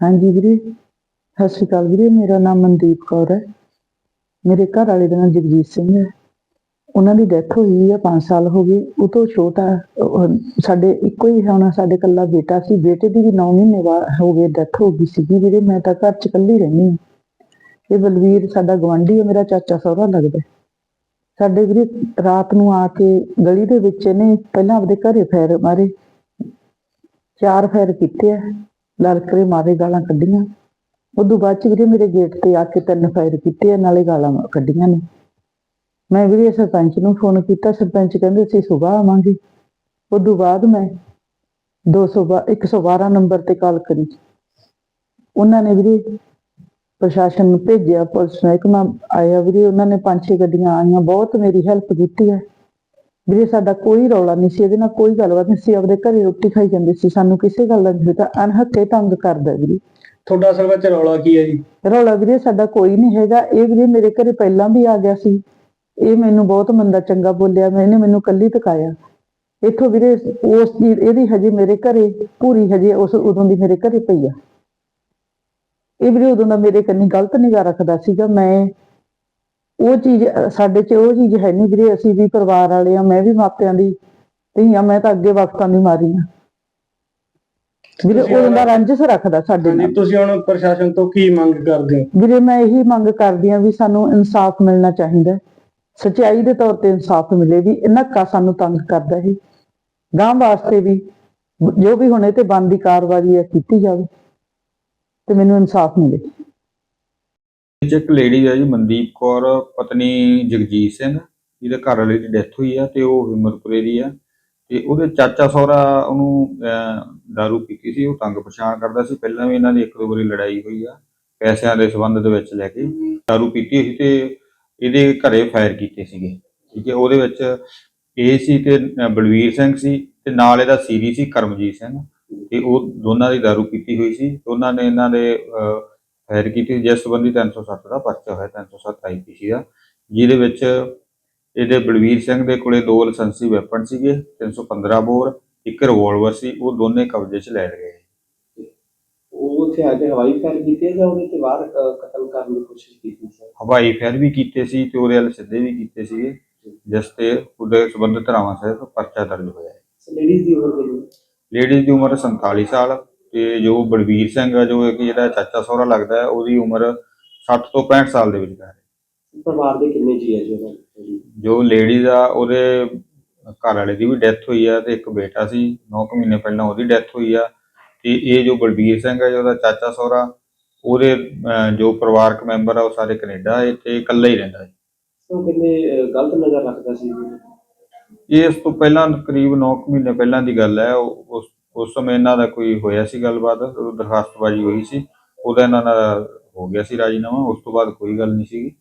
ਹਾਂਜੀ ਵੀਰੇ, ਸਤਿ ਸ਼੍ਰੀ ਅਕਾਲ ਵੀਰੇ, ਮੇਰਾ ਨਾਮ ਮਨਦੀਪ ਕੌਰ ਹੈ। ਮੇਰੇ ਘਰ ਵਾਲੇ ਦਾ ਨਾਮ ਜਗਜੀਤ ਸਿੰਘ ਹੈ। ਉਹਨਾਂ ਦੀ ਡੈਥ ਹੋਈ ਹੈ 5 ਸਾਲ ਹੋ ਗਏ। ਉਹ ਤੋਂ ਛੋਟਾ ਸਾਡੇ ਇੱਕੋ ਹੀ ਹੁਣ ਸਾਡੇ ਕੱਲਾ ਬੇਟਾ ਸੀ। ਬੇਟੇ ਦੀ ਵੀ 9 ਮਹੀਨੇ ਬਾਅਦ ਹੋ ਗਏ ਡੈਥ ਹੋ ਗਈ ਸੀਗੀ ਵੀਰੇ। ਮੈਂ ਤਾਂ ਘਰ ਚ ਇਕੱਲੀ ਰਹਿੰਦੀ ਹਾਂ। ਇਹ ਬਲਵੀਰ ਸਾਡਾ ਗਵਾਂਢੀ ਹੈ ਮੇਰਾ ਚਾਚਾ ਸਹੁਰਾ ਲੱਗਦਾ ਸਾਡੇ ਵੀਰੇ, ਰਾਤ ਨੂੰ ਆ ਕੇ ਗਲੀ ਦੇ ਵਿੱਚ ਇਹਨੇ ਪਹਿਲਾਂ ਆਪਦੇ ਘਰੇ ਫੈਰ ਮਾਰੇ। ਚਾਰ ਫੈਰ ਕੀਤੇ ਆ। ਲਲਕਰੇ ਮਾਰੇ ਗਾਲਾਂ ਕੱਢੀਆਂ। ਉਦੋਂ ਬਾਅਦ ਚ ਵੀਰੇ ਮੇਰੇ ਗੇਟ ਤੇ ਆ ਕੇ ਤਿੰਨ ਫਾਇਰ ਕੀਤੇ ਆ, ਨਾਲੇ ਗਾਲਾਂ ਕੱਢੀਆਂ ਨੇ। ਮੈਂ ਵੀਰੇ ਸਰਪੰਚ ਨੂੰ ਫੋਨ ਕੀਤਾ, ਸਰਪੰਚ ਕਹਿੰਦੇ ਅਸੀਂ ਸਵੇਰ ਆਵਾਂਗੇ। ਉਦੋਂ ਬਾਅਦ ਮੈਂ 200 112 ਨੰਬਰ ਤੇ ਕਾਲ ਕਰੀ। ਉਹਨਾਂ ਨੇ ਵੀਰੇ ਪ੍ਰਸ਼ਾਸਨ ਨੂੰ ਭੇਜਿਆ, ਪੁਲਿਸ ਮਹਿਕਮਾ ਆਇਆ ਵੀਰੇ, ਉਹਨਾਂ ਨੇ ਪੰਜ ਛੇ ਗੱਡੀਆਂ ਆਈਆਂ, ਬਹੁਤ ਮੇਰੀ ਹੈਲਪ ਕੀਤੀ ਹੈ। ਵੀਰੇ ਸਾਡਾ ਕੋਈ ਰੌਲਾ ਨਹੀਂ ਸੀ ਇਹਦੇ ਨਾਲ ਕੋਈ ਗੱਲਬਾਤ ਨਹੀਂ ਸੀ ਆਪਦੇ ਘਰੇ ਰੋਟੀ ਖਾਈ ਜਾਂਦੇ ਸੀ ਸਾਨੂੰ ਕਿਸੇ ਗੱਲ ਦਾ ਨਹੀਂ ਪਤਾ ਅਨਹੱਕੇ ਤੰਗ ਕਰਦਾ ਵੀਰੇ। ਤੁਹਾਡਾ ਅਸਲ ਵਿੱਚ ਰੌਲਾ ਕੀ ਹੈ ਜੀ? ਰੌਲਾ ਵੀਰੇ ਸਾਡਾ ਕੋਈ ਨਹੀਂ ਹੈਗਾ ਇਹ ਵੀਰੇ ਮੇਰੇ ਘਰੇ ਪਹਿਲਾਂ ਵੀ ਆ ਗਿਆ ਸੀ। ਇਹ ਮੈਨੂੰ ਬਹੁਤ ਮੰਦਾ ਚੰਗਾ ਬੋਲਿਆ ਮੈਂ ਇਹਨੇ ਮੈਨੂੰ ਕੱਲੀ ਤਕਾਇਆ ਇੱਥੋਂ ਵੀਰੇ ਉਸ ਦੀ ਇਹਦੀ ਹਜੇ ਮੇਰੇ ਘਰੇ ਪੂਰੀ ਹਜੇ ਉਸ ਉਦੋਂ ਦੀ ਮੇਰੇ ਘਰੇ ਪਈ ਆ। ਇਹ ਵੀਰੇ ਉਦੋਂ ਦਾ ਮੇਰੇ ਕੰਨੀ ਗਲਤ ਨਿਗਾਹ ਰੱਖਦਾ ਸੀਗਾ ਮੈਂ ਉਹ ਚੀਜ਼ ਸਾਡੇ 'ਚ ਉਹ ਚੀਜ਼ ਹੈ ਨਹੀਂ ਵੀਰੇ ਅਸੀਂ ਵੀ ਪਰਿਵਾਰ ਵਾਲੇ ਆ ਮੈਂ ਵੀ ਮਾਪਿਆਂ ਦੀ ਧੀਆਂ ਮੈਂ ਤਾਂ ਅੱਗੇ ਵਕਤਾਂ ਦੀ ਮਾਰੀ ਆ। ਵੀਰੇ ਉਦੋਂ ਦਾ ਰੰਜਸ ਰੱਖਦਾ ਸਾਡੇ ਨਾਲ। ਤੁਸੀਂ ਹੁਣ ਪ੍ਰਸ਼ਾਸਨ ਤੋਂ ਕੀ ਮੰਗ ਕਰਦੇ ਹੋ? ਵੀਰੇ ਮੈਂ ਇਹੀ ਮੰਗ ਕਰਦੀ ਹਾਂ ਵੀ ਸਾਨੂੰ ਇਨਸਾਫ ਮਿਲਣਾ ਚਾਹੀਦਾ ਸਚਾਈ ਦੇ ਤੌਰ ਤੇ ਇਨਸਾਫ ਮਿਲੇ ਵੀ ਇਹਨਾਂ ਕਾ ਸਾਨੂੰ ਤੰਗ ਕਰਦਾ ਹੈ। ਗਾਂ ਵਾਸਤੇ ਵੀ ਜੋ ਵੀ ਹੁਣ ਇਹ ਤੇ ਬਣਦੀ ਕਾਰਵਾਈ ਹੈ ਕੀਤੀ ਜਾਵੇ ਤੇ ਮੈਨੂੰ ਇਨਸਾਫ ਮਿਲੇ। ਵਿੱਚ ਇੱਕ ਲੇਡੀ ਹੈ ਜੀ ਮਨਦੀਪ ਕੌਰ ਪਤਨੀ ਜਗਜੀਤ ਸਿੰਘ ਜਿਹਦੇ ਘਰ ਵਾਲੇ ਦੀ ਡੈਥ ਹੋਈ ਆ ਤੇ ਉਹ ਹਿੰਮਤਪੁਰੇ ਦੀ ਆ। ਤੇ ਉਹਦੇ ਚਾਚਾ ਸਹੁਰਾ ਉਹਨੂੰ ਅਹ, ਦਾਰੂ ਪੀਤੀ ਸੀ ਉਹ ਤੰਗ ਪਛਾਣ ਕਰਦਾ ਸੀ। ਪਹਿਲਾਂ ਵੀ ਇਹਨਾਂ ਦੀ ਇੱਕ ਦੋ ਵਾਰੀ ਲੜਾਈ ਹੋਈ ਆ ਪੈਸਿਆਂ ਦੇ ਸੰਬੰਧ ਦੇ ਵਿੱਚ ਲੈ ਕੇ ਦਾਰੂ ਪੀਤੀ ਹੋਈ ਸੀ ਤੇ ਇਹਦੇ ਘਰੇ ਫਾਇਰ ਕੀਤੇ ਸੀਗੇ ਠੀਕ ਹੈ। ਉਹਦੇ ਵਿੱਚ ਇਹ ਸੀ ਤੇ ਅਹ, ਬਲਵੀਰ ਸਿੰਘ ਸੀ ਤੇ ਨਾਲ ਇਹਦਾ ਸੀਰੀ ਸੀ ਕਰਮਜੀਤ ਸਿੰਘ। ਤੇ ਉਹ ਦੋਨਾਂ ਦੀ ਦਾਰੂ ਪੀਤੀ ਹੋਈ ਸੀ। ਉਹਨਾਂ ਨੇ ਇਹਨਾਂ ਦੇ ਅਹ, ਫਾਇਰ ਕੀਤੀ ਜਿਸ ਸੰਬੰਧੀ 307 ਦਾ ਪਰਚਾ ਹੋਇਆ 307 ਆਈਪੀਸੀ ਦਾ ਜਿਹਦੇ ਵਿੱਚ ਇਹਦੇ ਬਲਵੀਰ ਸਿੰਘ ਦੇ ਕੋਲੇ ਦੋ ਲਾਇਸੈਂਸੀ ਵੈਪਨ ਸੀਗੇ 315 ਬੋਰ ਇੱਕ ਰਿਵਾਲਵਰ ਸੀ ਉਹ ਦੋਨੇ ਕਬਜ਼ੇ 'ਚ ਲੈ ਲਏ ਉਹ ਉੱਥੇ ਆ ਕੇ ਹਵਾਈ ਫਾਇਰ ਕੀਤੇ ਜਾਂ ਉਹਦੇ ਤੇ ਬਾਹਰ ਕਤਲ ਕਰਨ ਦੀ ਕੋਸ਼ਿਸ਼ ਕੀਤੀ ਸੀ? ਹਵਾਈ ਫਾਇਰ ਵੀ ਕੀਤੇ ਸੀ ਤੇ ਉਹਦੇ ਵੱਲ ਸਿੱਧੇ ਵੀ ਕੀਤੇ ਸੀਗੇ ਜਿਸ ਤੇ ਉਹਦੇ ਸੰਬੰਧਿਤ ਧਾਰਾਵਾਂ ਸਹਿਤ ਪਰਚਾ ਦਰਜ ਹੋਇਆ ਹੈ। ਲੇਡੀਜ਼ ਦੀ ਉਮਰ ਕਿੰਨੀ? ਲੇਡੀਜ਼ ਦੀ ਉਮਰ 47 ਸਾਲ ਤੇ ਜੋ ਬਲਵੀਰ ਸਿੰਘ ਆ ਜੋ ਕਿ ਜਿਹੜਾ ਚਾਚਾ ਸਹੁਰਾ ਲੱਗਦਾ ਹੈ ਉਹਦੀ ਉਮਰ 60 ਤੋਂ 65 ਸਾਲ ਦੇ ਵਿਚਕਾਰ ਹੈ। ਪਰਿਵਾਰ ਦੇ ਕਿੰਨੇ ਜੀ ਹੈ ਜੀ ਉਹਨਾਂ ਦੇ? ਜੋ ਲੇਡੀਜ਼ ਆ ਉਹਦੇ ਘਰ ਵਾਲੇ ਦੀ ਵੀ ਡੈਥ ਹੋਈ ਆ ਤੇ ਇੱਕ ਬੇਟਾ ਸੀ 9 ਮਹੀਨੇ ਪਹਿਲਾਂ ਉਹਦੀ ਡੈਥ ਹੋਈ ਆ। ਤੇ ਇਹ ਜੋ ਬਲਬੀਰ ਸਿੰਘ ਆ ਉਹਦਾ ਚਾਚਾ ਸਹੁਰਾ ਉਹਦੇ ਅਹ, ਜੋ ਪਰਿਵਾਰਕ ਮੈਂਬਰ ਆ ਉਹ ਸਾਰੇ ਕੈਨੇਡਾ ਹੈ ਤੇ ਇਕੱਲਾ ਹੀ ਰਹਿੰਦਾ ਹੈ। ਉਹ ਕਿੰਨੇ ਗਲਤ ਨਜ਼ਰ ਰੱਖਦਾ ਸੀ? ਇਹ ਇਸ ਤੋਂ ਪਹਿਲਾਂ ਕਰੀਬ 9 ਮਹੀਨੇ ਪਹਿਲਾਂ ਦੀ ਗੱਲ ਹੈ ਉਹ- ਉਸ ਉਸ ਸਮੇਂ ਇਹਨਾਂ ਦਾ ਕੋਈ ਹੋਇਆ ਸੀ ਗੱਲਬਾਤ, ਉਹ ਦਰਖਾਸਤਬਾਜ਼ੀ ਹੋਈ ਸੀ, ਉਹਦਾ ਇਹਨਾਂ ਦਾ ਹੋ ਗਿਆ ਸੀ ਰਾਜੀਨਾਮਾ, ਉਸ ਤੋਂ ਬਾਅਦ ਕੋਈ ਗੱਲ ਨਹੀਂ ਸੀਗੀ।